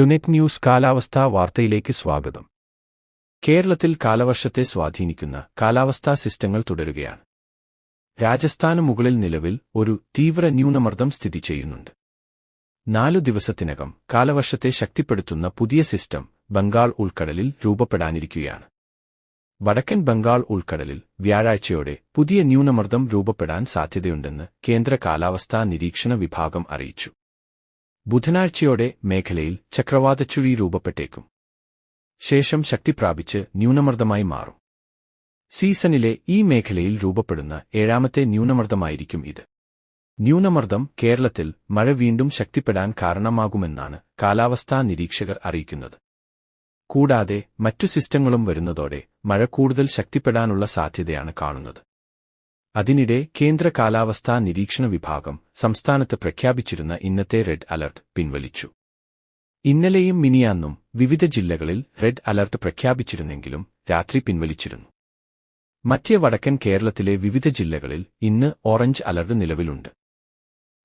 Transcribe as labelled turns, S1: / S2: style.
S1: ടുനെറ്റ് news കാലാവസ്ഥാ വാർത്തയിലേക്ക് സ്വാഗതം. കേരളത്തിൽ കാലവർഷത്തെ സ്വാധീനിക്കുന്ന കാലാവസ്ഥാ സിസ്റ്റങ്ങൾ തുടരുകയാണ്. രാജസ്ഥാന് മുകളിൽ നിലവിൽ ഒരു തീവ്ര ന്യൂനമർദ്ദം സ്ഥിതി ചെയ്യുന്നുണ്ട്. നാലു ദിവസത്തിനകം കാലവർഷത്തെ ശക്തിപ്പെടുത്തുന്ന പുതിയ സിസ്റ്റം ബംഗാൾ ഉൾക്കടലിൽ രൂപപ്പെടാനിരിക്കുകയാണ്. വടക്കൻ ബംഗാൾ ഉൾക്കടലിൽ വ്യാഴാഴ്ചയോടെ പുതിയ ന്യൂനമർദ്ദം രൂപപ്പെടാൻ സാധ്യതയുണ്ടെന്ന് കേന്ദ്ര കാലാവസ്ഥാ നിരീക്ഷണ വിഭാഗം അറിയിച്ചു. ബുധനാഴ്ചയോടെ മേഖലയിൽ ചക്രവാതച്ചുഴി രൂപപ്പെട്ടേക്കും. ശേഷം ശക്തിപ്രാപിച്ച് ന്യൂനമർദ്ദമായി മാറും. സീസണിലെ ഈ മേഖലയിൽ രൂപപ്പെടുന്ന ഏഴാമത്തെ ന്യൂനമർദ്ദമായിരിക്കും ഇത്. ന്യൂനമർദ്ദം കേരളത്തിൽ മഴ വീണ്ടും ശക്തിപ്പെടാൻ കാരണമാകുമെന്നാണ് കാലാവസ്ഥാ നിരീക്ഷകർ അറിയിക്കുന്നത്. കൂടാതെ മറ്റു സിസ്റ്റങ്ങളും വരുന്നതോടെ മഴ കൂടുതൽ ശക്തിപ്പെടാനുള്ള സാധ്യതയാണ് കാണുന്നത്. അതിനിടെ കേന്ദ്ര കാലാവസ്ഥാ നിരീക്ഷണ വിഭാഗം സംസ്ഥാനത്ത് പ്രഖ്യാപിച്ചിരുന്ന ഇന്നത്തെ റെഡ് അലർട്ട് പിൻവലിച്ചു. ഇന്നലെയും മിനിയാന്നും വിവിധ ജില്ലകളിൽ റെഡ് അലർട്ട് പ്രഖ്യാപിച്ചിരുന്നെങ്കിലും രാത്രി പിൻവലിച്ചിരുന്നു. മധ്യ വടക്കൻ കേരളത്തിലെ വിവിധ ജില്ലകളിൽ ഇന്ന് ഓറഞ്ച് അലർട്ട് നിലവിലുണ്ട്.